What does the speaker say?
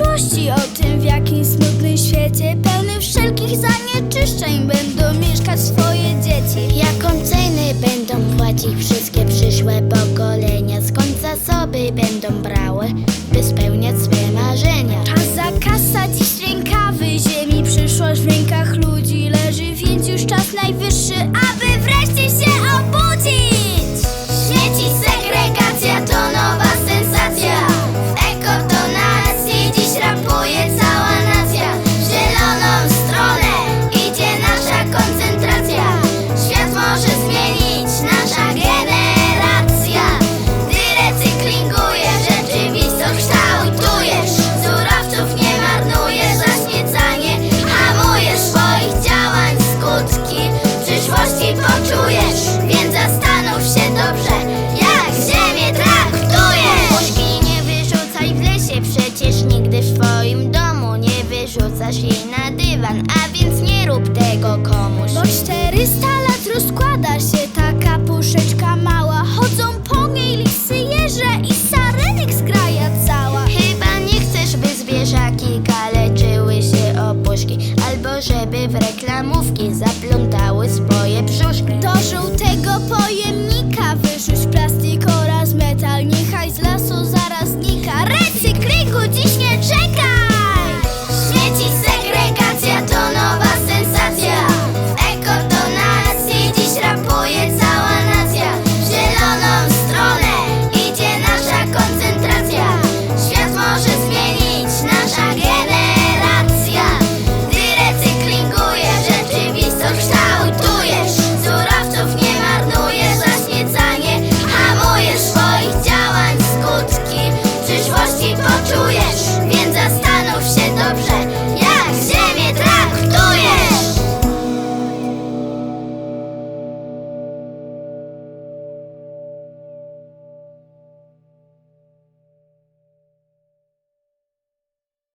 przyszłości O tym w jakim smutnym świecie Pełnym wszelkich zanieczyszczeń Będą mieszkać swoje dzieci. Jaką cenę będą płacić Wszystkie przyszłe pokolenia Skąd zasoby będą brały By spełniać swe marzenia. przekłada się na dywan A więc nie rób tego komuś. No Bo 400 lat rozkłada się taka puszeczka mała. Chodzą po niej lisy, jeże i sarenek zgraja cała. Chyba nie chcesz, by zwierzaki kaleczyły się o puszki Albo żeby w reklamówki zaplątały swoje brzuszki. Do żółtego poje